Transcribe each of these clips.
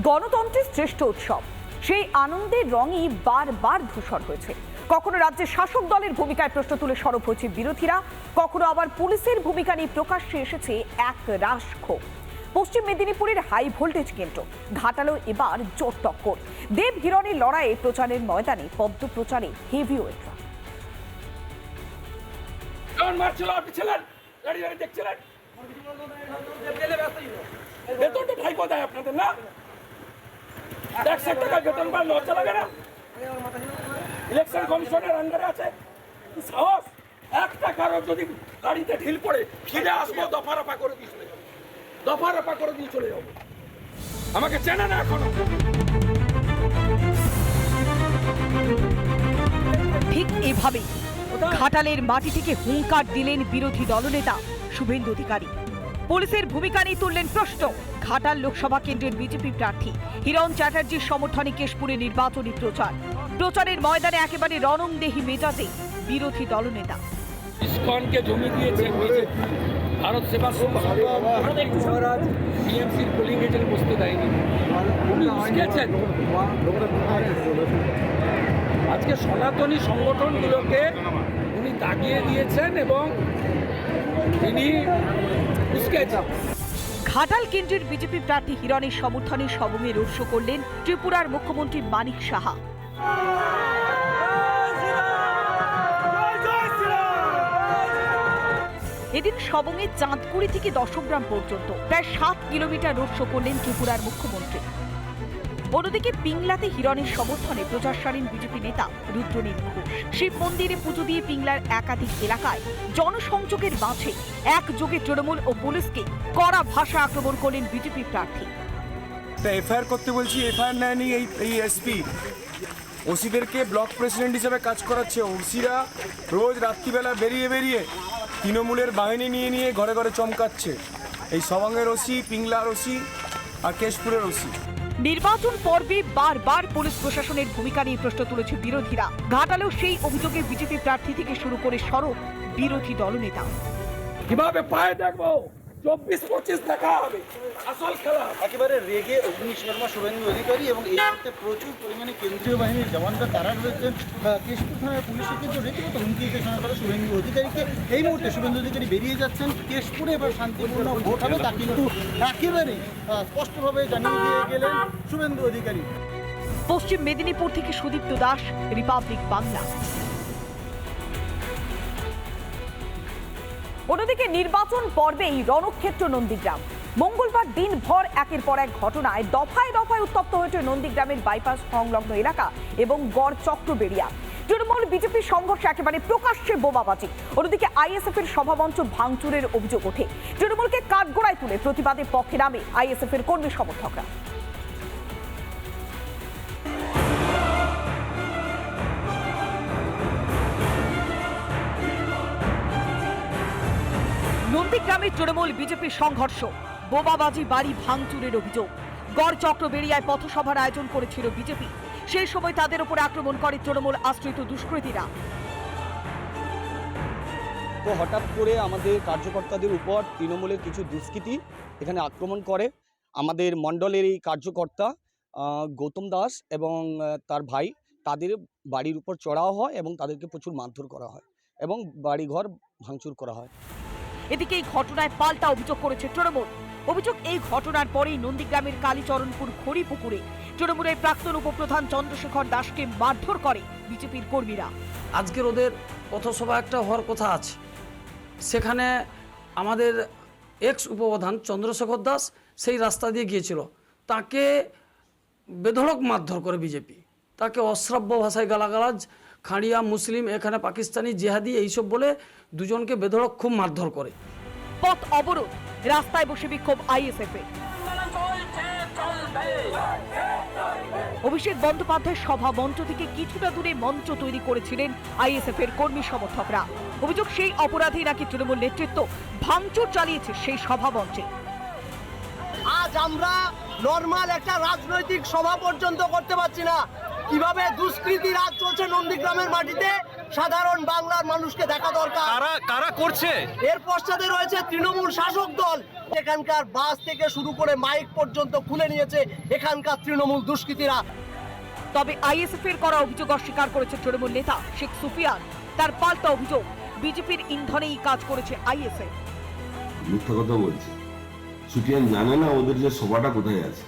গণতন্ত্রের শ্রেষ্ঠ উৎসব। সেই আনন্দের রঙই বারবার ধূসর হয়েছে। কখনো রাজ্যের শাসক দলের ভূমিকায় প্রশ্ন তুলে সরব হয়েছে বিরোধীরা কখনো আবার পুলিশের ভূমিকা নিয়ে প্রকাশ্যে এসেছে এক রাস ক্ষোভ পশ্চিম মেদিনীপুরের হাই ভোল্টেজ কেন্দ্র ঘাটালো এবার জোর টক্কর। দেব হিরণের লড়াইয়ে প্রচারের ময়দানে পদ্ম প্রচারে দাঁড়িয়ে দাঁড়িয়ে দেখছিলেন? ভাই কোথায় আপনাদের না? একশো টাকা বেতন পান লজ্জা লাগে না ইলেকশন কমিশনের আন্ডারে আছে। সাহস একটা কারও যদি গাড়িতে ঢিল পড়ে ফিরে আসব দফা রফা করে দিয়ে চলে যাব। দফা রফা করে দিয়ে চলে যাব। আমাকে চেনে না এখনও। ঠিক এভাবেই ঘাটালের মাটি থেকে হুঙ্কার দিলেন বিরোধী দলনেতা শুভেন্দু অধিকারী। পুলিশের ভূমিকা নিয়ে তুললেন প্রশ্ন। ঘাটাল লোকসভা কেন্দ্রের বিজেপি প্রার্থী হিরণ চ্যাটার্জির সমর্থনে কেশপুরে নির্বাচনী প্রচার। প্রচারের ময়দানে একেবারে রণংদেহী মেজাজে বিরোধী দলনেতা। ইস্কনকে জমি দিয়েছে ভারত সেবা টিএমসির পোলিং এজেন্ট বসতে দেয়নি। উনি উস্কেছেন আজকে সনাতনী সংগঠনগুলোকে উনি দাগিয়ে দিয়েছেন এবং তিনি ঘাটাল কেন্দ্রের বিজেপি প্রার্থী হিরণের সমর্থনে সবমে রোড শো করলেন ত্রিপুরার মুখ্যমন্ত্রী মানিক সাহা। এদিন সবংয়ে চাঁদকুড়ি থেকে দশগ্রাম পর্যন্ত, প্রায় সাত কিলোমিটার রোড শো করলেন ত্রিপুরার মুখ্যমন্ত্রী। অন্যদিকে পিংলাতে হিরণের সমর্থনে প্রচার সারেন বিজেপি নেতা রুদ্রনীল ঘোষ। শিব মন্দিরে পুজো দিয়ে পিংলার একাধিক এলাকায় জনসংযোগের মাঝে একযোগে তৃণমূল ও পুলিশকে কড়া ভাষা আক্রমণ করলেন বিজেপি প্রার্থী। একটা এফআইআর করতে বলছি, এফআইআর নেয়নি এই এই এসপি। ওসিদেরকে ব্লক প্রেসিডেন্ট হিসেবে কাজ করাচ্ছে। ওসিরা রোজ রাত্রিবেলা বেরিয়ে বেরিয়ে তৃণমূলের বাহিনী নিয়ে নিয়ে ঘরে ঘরে চমকাচ্ছে। এই সবাঙ্গের ওসি, পিংলার ওসি আর কেশপুরের ওসি। নির্বাচন পর্বে বারবার পুলিশ প্রশাসনের ভূমিকা নিয়ে প্রশ্ন তুলেছে বিরোধীরা। ঘাটালেও সেই অভিযোগে বিজেপি প্রার্থী থেকে শুরু করে সড়ক বিরোধী দলনেতা। কীভাবে পায়ে দেখব? চব্বিশ পঁচিশ দেখা হবে। আসল খেলা একেবারে রেগে অগ্নি শর্মা শুভেন্দু অধিকারী এবং এই মুহূর্তে প্রচুর পরিমাণে কেন্দ্রীয় বাহিনীর জওয়ানরা তারা রয়েছেন। কেশপুর থানার পুলিশের কিন্তু রীতিমতো হুমকি দিতে শোনা করে শুভেন্দু অধিকারীকে। এই মুহূর্তে শুভেন্দু অধিকারী বেরিয়ে যাচ্ছেন কেশপুরে এবার শান্তিপূর্ণ ভোট হবে তা কিন্তু একেবারেই আহ, স্পষ্টভাবে জানিয়ে দিয়ে গেলেন শুভেন্দু অধিকারী। পশ্চিম মেদিনীপুর থেকে সুদীপ্ত দাস রিপাবলিক বাংলা। অন্যদিকে নির্বাচন পর্বেই রণক্ষেত্র নন্দীগ্রাম। মঙ্গলবার দিনভর একের পর এক ঘটনায় দফায় দফায় উত্তপ্ত হয়েছে নন্দীগ্রামের বাইপাস সংলগ্ন এলাকা এবং গড় চক্রবেড়িয়া। তৃণমূল বিজেপি সংঘর্ষে একেবারে প্রকাশ্যে বোমাবাজি। অন্যদিকে আইএসএফ এর সভামঞ্চ ভাঙচুরের অভিযোগ ওঠে। তৃণমূলকে কাঠগোড়ায় তুলে প্রতিবাদের পক্ষে নামে আইএসএফ এর কর্মী সমর্থকরা। নন্দীগ্রামে তৃণমূল বিজেপির সংঘর্ষ। বোমাবাজি বাড়ি ভাঙচুরের অভিযোগ। গড় চক্রবেড়িয়ায় পথসভার আয়োজন করেছিল বিজেপি। সেই সময় তাদের উপর আক্রমণ করে তৃণমূল আশ্রিত দুষ্কৃতীরা। তো হঠাৎ করে আমাদের কার্যকর্তাদের উপর তৃণমূলের কিছু দুষ্কৃতী এখানে আক্রমণ করে। আমাদের মণ্ডলের এই কার্যকর্তা গৌতম দাস এবং তার ভাই, তাদের বাড়ির উপর চড়াও হয় এবং তাদেরকে প্রচুর মারধর করা হয় এবং বাড়িঘর ভাঙচুর করা হয়। এদিকে এই ঘটনায় পাল্টা অভিযোগ করেছে তৃণমূল। অভিযোগ এই ঘটনার পরেই নন্দীগ্রামের কালীচরণপুর খড়িপুকুরে তৃণমূলের প্রাক্তন উপপ্রধান চন্দ্রশেখর দাসকে মারধর করে বিজেপির কর্মীরা। আজকের ওদের পথসভা একটা হওয়ার কথা আছে। সেখানে আমাদের এক্স উপপ্রধান চন্দ্রশেখর দাস সেই রাস্তা দিয়ে গিয়েছিল। তাকে বেধড়ক মারধর করে বিজেপি। তাকে অশ্রাব্য ভাষায় গালাগালাজ খাঁড়িয়া মুসলিম এখানে পাকিস্তানি জেহাদি এইসব বলে দুজনকে বেধড়ক খুব মারধর করে। পথ অবরোধ রাস্তায় বসে বিক্ষোভ আইএসএফ। অভিষেক বন্দ্যোপাধ্যায় সভা মঞ্চ থেকে কিছুটা দূরে মঞ্চ তৈরি করেছিলেন আইএসএফ এর কর্মী সমর্থকরা। অভিযোগ সেই অপরাধী নাকি তৃণমূল নেতৃত্ব ভাঙচুর চালিয়েছে সেই সভা মঞ্চে। আজ আমরা নর্মাল একটা রাজনৈতিক সভা পর্যন্ত করতে পারছি না। কীভাবে দুষ্কৃতি রাজ চলছে নন্দীগ্রামের মাটিতে? সাধারণ বাংলার মানুষকে দেখা দরকার। কারা কারা করছে? এর পশ্চাতে রয়েছে তৃণমূল শাসক দল। এখানকার বাস থেকে শুরু করে মাইক পর্যন্ত খুলে নিয়েছে এখানকার তৃণমূল দুষ্কৃতীরা। তবে আইএসএফ এর করা অভিযোগ অস্বীকার করেছে তৃণমূল নেতা শেখ সুফিয়ান। তার পাল্টা অভিযোগ বিজেপির ইন্ধনেই কাজ করেছে আইএসএফ। মিথ্যা কথা বলছে। সুটিয়ান জানে না ওদের যে সভাটা কোথায় আছে?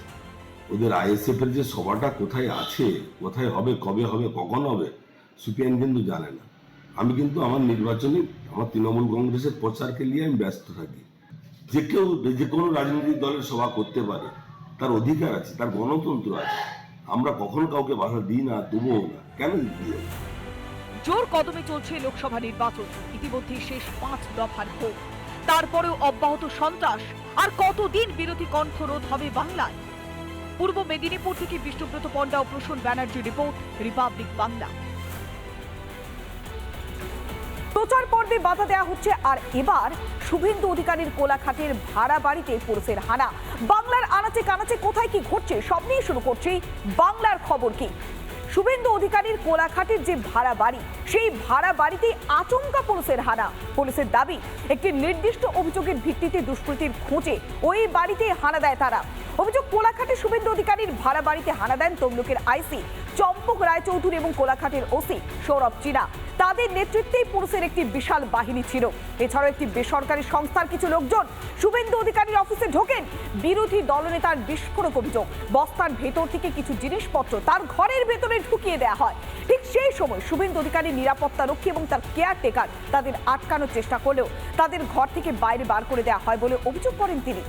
ওদের আইএসএফ এর যে সভাটা কোথায় আছে, কোথায় হবে, কবে হবে, কখন হবে সুপিয়ান কিন্তু জানে না। আমি কিন্তু আমার নির্বাচনী, আমার তৃণমূল কংগ্রেসের প্রচারকে নিয়ে আমি ব্যস্ত থাকি। যে কেউ, যে কোনো রাজনৈতিক দলের সভা করতে পারে, তার অধিকার আছে, তার গণতন্ত্র আছে। আমরা কখনো কাউকে বাধা দিই না, দেবো না, কেন দিয়ে জোর কদমে চলছে লোকসভা নির্বাচন ইতিমধ্যে শেষ পাঁচ দফার ভোট। তারপরেও অব্যাহত সন্ত্রাস, আর কতদিন বিরোধী কণ্ঠরোধ হবে বাংলায়? পূর্ব মেদিনীপুর থেকে বিষ্ণুব্রত পণ্ডা ও প্রসূন ব্যানার্জি রিপোর্ট, রিপাবলিক বাংলা। প্রচার পর্বে বাধা দেওয়া হচ্ছে, আর এবার শুভেন্দু অধিকারীর কোলাঘাটের ভাড়া বাড়িতে পুরুষের হানা। বাংলার আনাচে কানাচে কোথায় কি ঘটছে, সব নিয়ে শুরু করছি বাংলার খবর কি। শুভেন্দু অধিকারীর কোলাঘাটের যে ভাড়া বাড়ি, সেই ভাড়া বাড়িতে আচমকা পুলিশের হানা। পুলিশের দাবি, একটি নির্দিষ্ট অভিযোগের ভিত্তিতে দুষ্কৃতির খোঁজে ওই বাড়িতে হানা দেয় তারা। অভিযোগ কোলাঘাটে শুভেন্দু অধিকারীর ভাড়া বাড়িতে হানা দেন তমলুকের আইসি। চম্পক রায়চৌধুরী এবং কোলাঘাটের ওসি সৌরভ চীনা। তাদের নেতৃত্বেই পুলিশের একটি বিশাল বাহিনী ছিল। এছাড়াও একটি বেসরকারি সংস্থার কিছু লোকজন শুভেন্দু অধিকারীর অফিসে ঢোকেন। বিরোধী দলনেতার বিস্ফোরক অভিযোগ। বস্তার ভেতর থেকে কিছু জিনিসপত্র তার ঘরের ভেতরে ঢুকিয়ে দেওয়া হয়। ঠিক সেই সময় শুভেন্দু অধিকারীর নিরাপত্তা রক্ষী এবং তার কেয়ারটেকার তাদের আটকানোর চেষ্টা করলেও তাদের ঘর থেকে বাইরে বার করে দেওয়া হয় বলে অভিযোগ করেন তিনি।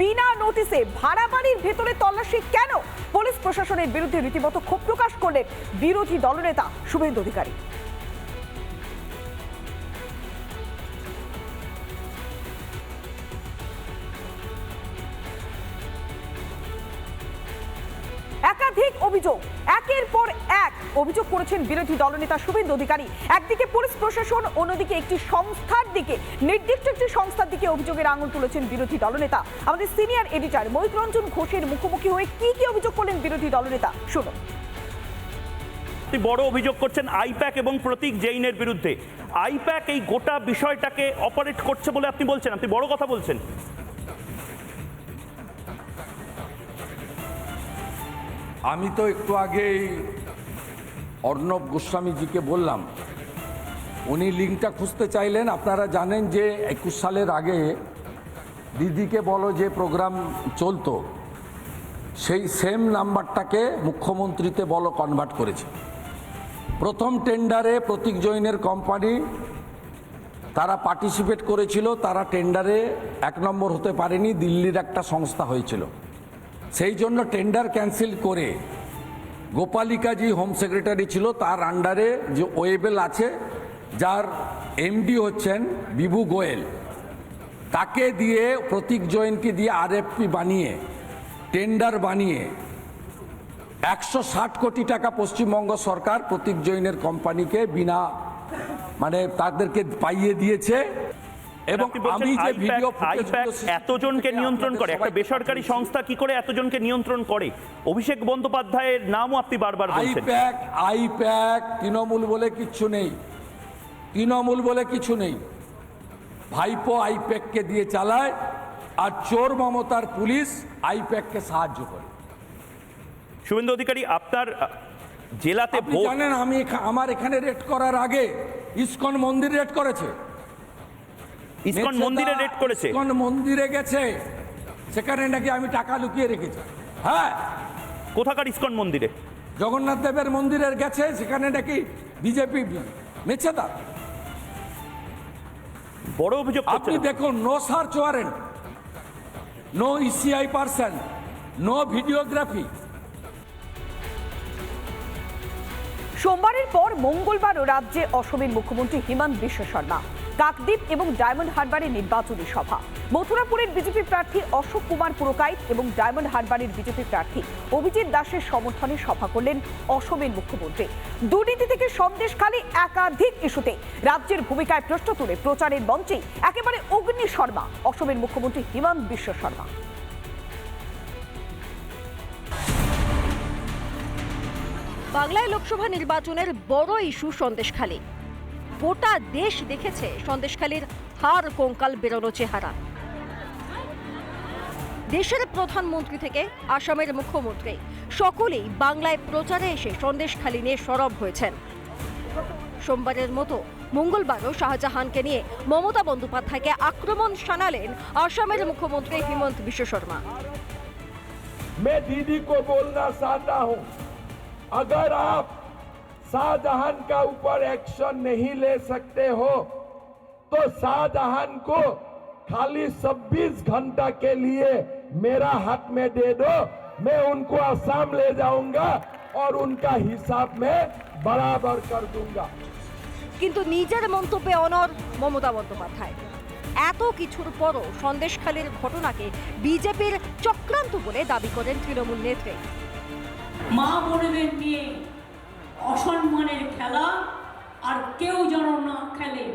বিনা নোটিসে ভাড়া বাড়ির ভেতরে তল্লাশি কেন? পুলিশ প্রশাসনের বিরুদ্ধে রীতিমতো ক্ষোভ প্রকাশ করলেন বিরোধী দলনেতা শুভেন্দু অধিকারী। একাধিক অভিযোগ, একের পর অভিযোগ করেছেন বিরোধী দলনেতা শুভেন্দু অধিকারী। একদিকে পুলিশ প্রশাসন অন্যদিকে একটি সংস্থার দিকে। নির্দিষ্ট একটি সংস্থার দিকে অভিযোগের আঙুল তুলেছেন বিরোধী দলনেতা। আমাদের সিনিয়র এডিটর মৈত রঞ্জন ঘোষের মুখোমুখি হয়ে কি কি অভিযোগ করলেন বিরোধী দলনেতা? শুনুন। আপনি বড় অভিযোগ করছেন আইপ্যাক এবং প্রতীক জৈনের বিরুদ্ধে। আইপ্যাক এই গোটা বিষয়টাকে অপারেট করছে বলে আপনি বলছেন আপনি বড় কথা বলছেন। আমি তো একটু আগেই অর্ণব গোস্বামীজিকে বললাম, উনি লিঙ্কটা খুঁজতে চাইলেন। আপনারা জানেন যে একুশ সালের আগে দিদিকে বলো যে প্রোগ্রাম চলতো, সেই সেম নাম্বারটাকে মুখ্যমন্ত্রীতে বলো কনভার্ট করেছে। প্রথম টেন্ডারে প্রতীক জৈনের কোম্পানি তারা পার্টিসিপেট করেছিল, তারা টেন্ডারে এক নম্বর হতে পারেনি, দিল্লির একটা সংস্থা হয়েছিল। সেই জন্য টেন্ডার ক্যান্সেল করে গোপালিকাজি হোম সেক্রেটারি ছিল, তার আন্ডারে যে ওয়েবেল আছে, যার এমডি হচ্ছেন বিভু গোয়েল। তাকে দিয়ে, প্রতীক জৈনকে দিয়ে আরএফপি বানিয়ে টেন্ডার বানিয়ে, একশো ষাট কোটি টাকা পশ্চিমবঙ্গ সরকার প্রতীক জৈনের কোম্পানিকে বিনা মানে তাদেরকে পাইয়ে দিয়েছে। এবং আমি যে ভিডিও এতজনকে নিয়ন্ত্রণ করে একটা বেসরকারি সংস্থা কি করে এতজনকে নিয়ন্ত্রণ করে? অভিষেক বন্দ্যোপাধ্যায়ের নামও আপনি বারবার বলছেন। আইপ্যাক আইপ্যাক তৃণমূল বলে কিচ্ছু নেই। তৃণমূল বলে কিছু নেই। ভাইপো আইপ্যাককে দিয়ে চালায় আর চোর মমতার পুলিশ আইপ্যাককে সাহায্য করে। শুভেন্দু অধিকারী আপনার জেলাতে জানেন আমি আমার এখানে রেড করার আগে ইসকন মন্দির রেড করেছে। ইসকন মন্দিরে রেড করেছে। ইসকন মন্দিরে গেছে। সেখানে নাকি আমি টাকা লুকিয়ে রেখেছি। হ্যাঁ। কোথাকার ইসকন মন্দিরে? জগন্নাথ দেবের মন্দিরের গেছে সেখানে নাকি বিজেপি মেছেদা। বড় অভিযোগ আপনি দেখুন no search warrant no ECI person no videography সোমবারের পর মঙ্গলবারও রাজ্যে অসমের মুখ্যমন্ত্রী হিমন্ত বিশ্ব শর্মা। কাকদ্বীপ এবং ডায়মন্ড হারবারের নির্বাচনী সভা। মথুরাপুরের বিজেপি প্রার্থী অশোক কুমার পুরকাইত এবং ডায়মন্ড হারবারের বিজেপি প্রার্থী অভিজিৎ দাসের সমর্থনে সভা করলেন অসমের মুখ্যমন্ত্রী। দুর্নীতি থেকে সন্দেশখালী একাধিক ইস্যুতে রাজ্যের ভূমিকায় প্রশ্ন তুলে প্রচারের মঞ্চে একেবারে অগ্নি শর্মা, অসমের মুখ্যমন্ত্রী হিমন্ত বিশ্ব শর্মা। বাংলায় লোকসভা নির্বাচনের বড় ইস্যু সন্দেশখালী গোটা দেশ দেখেছে সন্দেশখালীর হার কঙ্কাল বেরোনো চেহারা দেশের প্রধানমন্ত্রী থেকে আসামের মুখ্যমন্ত্রী সকলেই বাংলায় প্রচারে এসে সন্দেশখালী নিয়ে সরব হয়েছেন সোমবারের মতো মঙ্গলবারও শাহজাহানকে নিয়ে মমতা বন্দ্যোপাধ্যায়কে আক্রমণ শানালেন আসামের মুখ্যমন্ত্রী হিমন্ত বিশ্ব শর্মা मैं दीदी को बोलना चाहता हूं अगर आप शाहजहां का ऊपर एक्शन नहीं ले सकते हो तो शाहजहां को खाली 26 घंटा के लिए मेरा हाथ में दे दो मैं उनको असम ले जाऊंगा और उनका हिसाब में बराबर कर दूंगा কিন্তু নিজের মন্তব্যে অনর মমতা বন্দ্যোপাধ্যায় এত কিছুর পরও সন্দেশখালীর ঘটনাকে বিজেপির চক্রান্ত বলে দাবি করেন তৃণমূল নেত্রী মা বোনেদের নিয়ে অসম্মানের খেলা আর কেউ যেন না খেলে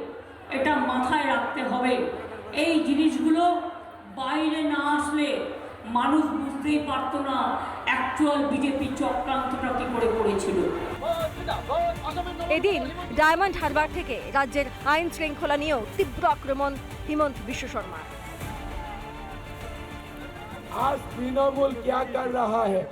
এটা মাথায় রাখতে হবে এই জিনিসগুলো বাইরে না আসলে মানুষ বুঝতেই পারতো না অ্যাকচুয়াল বিজেপি চক্রান্তটা কি করে করেছিল এদিন ডায়মন্ড হারবার থেকে রাজ্যের আইন শৃঙ্খলা নিয়েও তীব্র আক্রমণ হিমন্ত বিশ্ব শর্মা आज तृणमूल क्या कर रहा है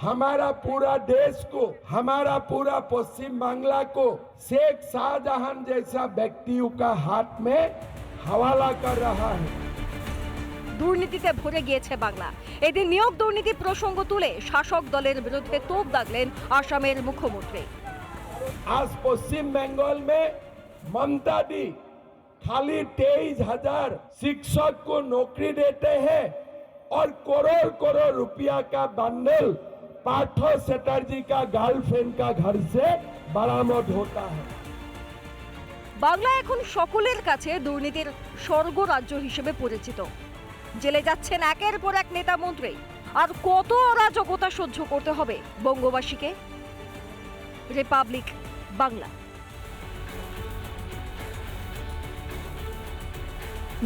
हमारा पूरा देश को हमारा पूरा पश्चिम बांग्ला को शेख शाहजहां जैसा व्यक्तियों का हाथ में हवाला कर रहा है দুর্নীতিতে ভরে গিয়েছে বাংলা এদিন নিয়োগ দুর্নীতি প্রসঙ্গ তুলে শাসক দলের বিরুদ্ধে তোপ দাগলেন আসামের মুখ্যমন্ত্রী आज पश्चिम बंगाल में ममता दी खाली तेईस हजार शिक्षक को नौकरी देते हैं और करोड़ करोड़ रुपया का बंडल पार्थो चटर्जी का गर्लफ्रेंड का घर से बरामद होता है বাংলা এখন সকলের কাছে দুর্নীতির স্বর্গ রাজ্য হিসেবে পরিচিত জেলে যাচ্ছেন একের পর এক নেতা মন্ত্রী আর কত অরাজকতা সহ্য করতে হবে বঙ্গবাসীকে রিপাবলিক বাংলা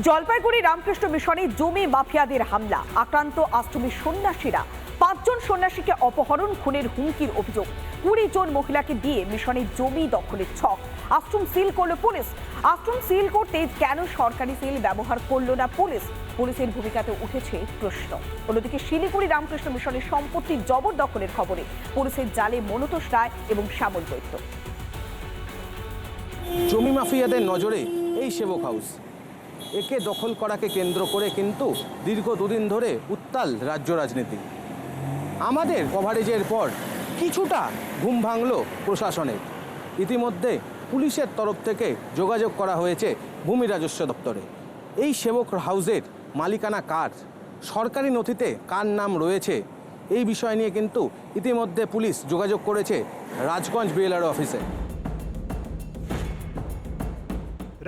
জলপাইগুড়ি রামকৃষ্ণ মিশনে জমি মাফিয়াদের হামলা আক্রান্ত আশ্রমী সন্ন্যাসীরা পাঁচজন সন্ন্যাসীকে অপহরণ, খুনের হুমকির অভিযোগ। কুড়ি জন মহিলাকে দিয়ে মিশনে জমি দখলের ছক। আশ্রম সিল করল পুলিশ। আশ্রম সিল করতে কেন সরকারি সিল ব্যবহার করল না পুলিশ? পুলিশের ভূমিকাতে উঠেছে প্রশ্ন। অন্যদিকে শিলিগুড়ি রামকৃষ্ণ মিশনের সম্পত্তির জবরদখলের খবরে পুলিশের জালে মনতোষ রায় এবং শ্যামল দৈত্য। জমি মাফিয়াদের নজরে এই সেবক হাউস। একে দখল করাকে কেন্দ্র করে কিন্তু দীর্ঘ দুদিন ধরে উত্তাল রাজ্য রাজনীতি। আমাদের কভারেজের পর কিছুটা ঘুম ভাঙল প্রশাসনের ইতিমধ্যে পুলিশের তরফ থেকে যোগাযোগ করা হয়েছে ভূমি রাজস্ব দপ্তরে। এই সেবক হাউজের মালিকানা কার? সরকারি নথিতে কার নাম রয়েছে? এই বিষয় নিয়ে কিন্তু ইতিমধ্যে পুলিশ যোগাযোগ করেছে রাজগঞ্জ বিএলআর অফিসে।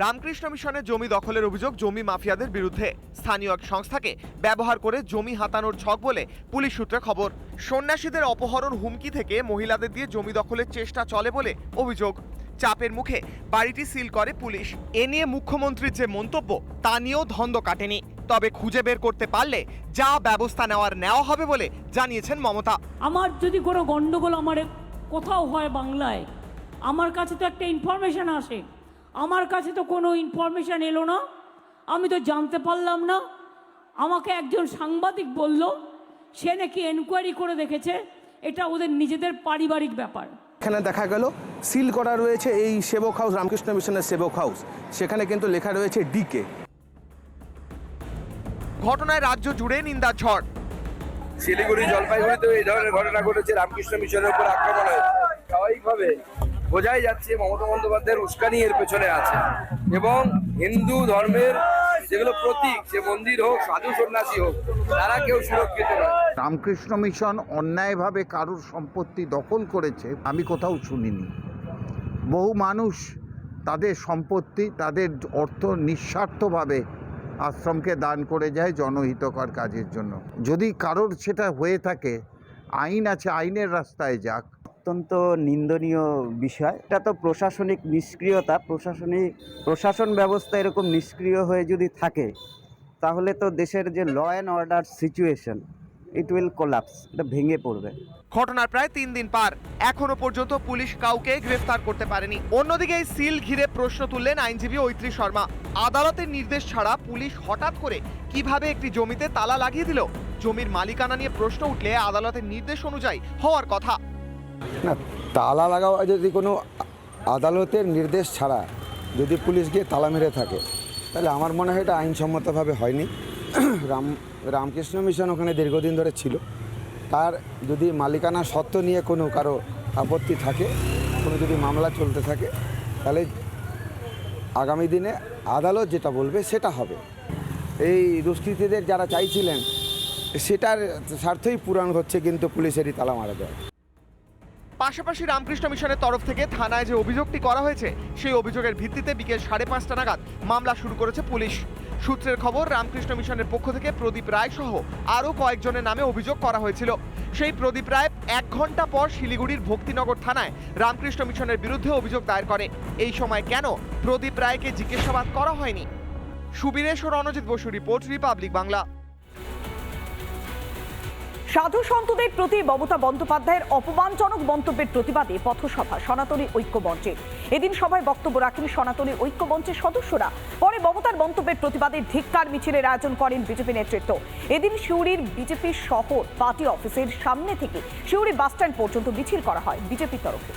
রামকৃষ্ণ মিশনের জমি দখলের অভিযোগ জমি মাফিয়াদের বিরুদ্ধে। স্থানীয় এক সংস্থাকে ব্যবহার করে জমি হাতানোর ছক বলে পুলিশ সূত্রে খবর। সন্ন্যাসীদের অপহরণ হুমকি থেকে মহিলাদের দিয়ে জমি দখলের চেষ্টা চলে বলে অভিযোগ। চাপের মুখে বাড়িটি সিল করে পুলিশ। এ নিয়ে মুখ্যমন্ত্রীর যে মন্তব্য, তা নিয়েও ধন্দ কাটেনি। তবে খুঁজে বের করতে পারলে যা ব্যবস্থা নেওয়ার নেওয়া হবে বলে জানিয়েছেন মমতা। আমার যদি কোনো গন্ডগোল আমার কোথাও হয় বাংলায়, আমার কাছে তো একটা ইনফরমেশন আসে। আমার কাছে তো কোনো ইনফরমেশন এলো না। আমি তো জানতে পারলাম না। আমাকে একজন সাংবাদিক বলল সে নাকি এনকোয়ারি করে দেখেছে। এটা ওদের নিজেদের পারিবারিক ব্যাপার। এখানে দেখা গেল সিল করা রয়েছে এই সেবক হাউস রামকৃষ্ণ মিশনের সেবক হাউস সেখানে কিন্তু লেখা রয়েছে ডিকে ঘটনায় রাজ্য জুড়ে নিন্দার ঝড়। শিলিগুড়ি জলপাইগুড়িতেও এই ধরনের ঘটনা ঘটেছে। রামকৃষ্ণ মিশনের উপর আক্রমণ হয়েছে। স্বাভাবিকভাবে বোঝাই যাচ্ছে মমতা বন্দ্যোপাধ্যায়ের উস্কানি এর পেছনে আছে। এবং হিন্দু ধর্মের যেগুলো প্রতীক, সে মন্দির হোক, সাধু সন্ন্যাসী হোক, তারা কেউ সুরক্ষিত নয়। রামকৃষ্ণ মিশন অন্যায়ভাবে কারুর সম্পত্তি দখল করেছে, আমি কোথাও শুনিনি। বহু মানুষ তাদের সম্পত্তি, তাদের অর্থ নিঃস্বার্থভাবে আশ্রমকে দান করে যায় জনহিতকর কাজের জন্য। যদি কারোর সেটা হয়ে থাকে, আইন আছে, আইনের রাস্তায় যাক। অত্যন্ত নিন্দনীয় বিষয়। এটা তো প্রশাসনিক নিষ্ক্রিয়তা, প্রশাসনিক প্রশাসন ব্যবস্থা এরকম নিষ্ক্রিয় হয়ে যদি থাকে, তাহলে তো দেশের যে law and order situation it will collapse এটা ভেঙে পড়বে। ঘটনার প্রায় তিন দিন পার। এখনও পর্যন্ত পুলিশ কাউকে গ্রেফতার করতে পারেনি। অন্যদিকে এই সিল ঘিরে প্রশ্ন তুললেন আইনজীবী ঐত্রী শর্মা। আদালতের নির্দেশ ছাড়া পুলিশ হঠাৎ করে কীভাবে একটি জমিতে তালা লাগিয়ে দিল? জমির মালিকানা নিয়ে প্রশ্ন উঠলে আদালতের নির্দেশ অনুযায়ী হওয়ার কথা। না, তালা লাগাও যদি কোনো আদালতের নির্দেশ ছাড়া যদি পুলিশ গিয়ে তালা মেরে থাকে, তাহলে আমার মনে হয় এটা আইনসম্মতভাবে হয়নি। রাম, রামকৃষ্ণ মিশন ওখানে দীর্ঘদিন ধরে ছিল। তার যদি মালিকানা সত্ত্ব নিয়ে কোনো কারও আপত্তি থাকে, কোনো যদি মামলা চলতে থাকে, তাহলে আগামী দিনে আদালত যেটা বলবে সেটা হবে। এই দুষ্কৃতীদের যারা চাইছিলেন, সেটার স্বার্থই পূরণ হচ্ছে কিন্তু পুলিশেরই তালা মারা যায় পাশাপাশি রামকৃষ্ণ মিশনের তরফ থেকে থানায় যে অভিযোগটি করা হয়েছে, সেই অভিযোগের ভিত্তিতে বিকেল সাড়ে পাঁচটা নাগাদ মামলা শুরু করেছে পুলিশ। সূত্রের খবর, রামকৃষ্ণ মিশনের পক্ষ থেকে প্রদীপ রায় সহ আরও কয়েকজনের নামে অভিযোগ করা হয়েছিল। সেই প্রদীপ রায় এক ঘণ্টা পর শিলিগুড়ির ভক্তিনগর থানায় রামকৃষ্ণ মিশনের বিরুদ্ধে অভিযোগ দায়ের করে। এই সময় কেন প্রদীপ রায়কে জিজ্ঞাসাবাদ করা হয়নি? সুবীরেশ ও রণজিৎ বসু, রিপোর্ট, রিপাবলিক বাংলা। সাধু সন্তদের প্রতি মমতা বন্দ্যোপাধ্যায়ের অপমানজনক মন্তব্যের প্রতিবাদে পথসভা, সনাতনী ঐক্য মঞ্চে এদিন সভায় বক্তব্য রাখেন সনাতনী ঐক্য মঞ্চের সদস্যরা। পরে মমতার মন্তব্যের প্রতিবাদে ধিক্কার মিছিলের আয়োজন করেন বিজেপি নেতৃত্ব। এদিন সিউড়ির বিজেপি শহর পার্টি অফিসের সামনে থেকে সিউড়ি বাসস্ট্যান্ড পর্যন্ত মিছিল করা হয় বিজেপির তরফে।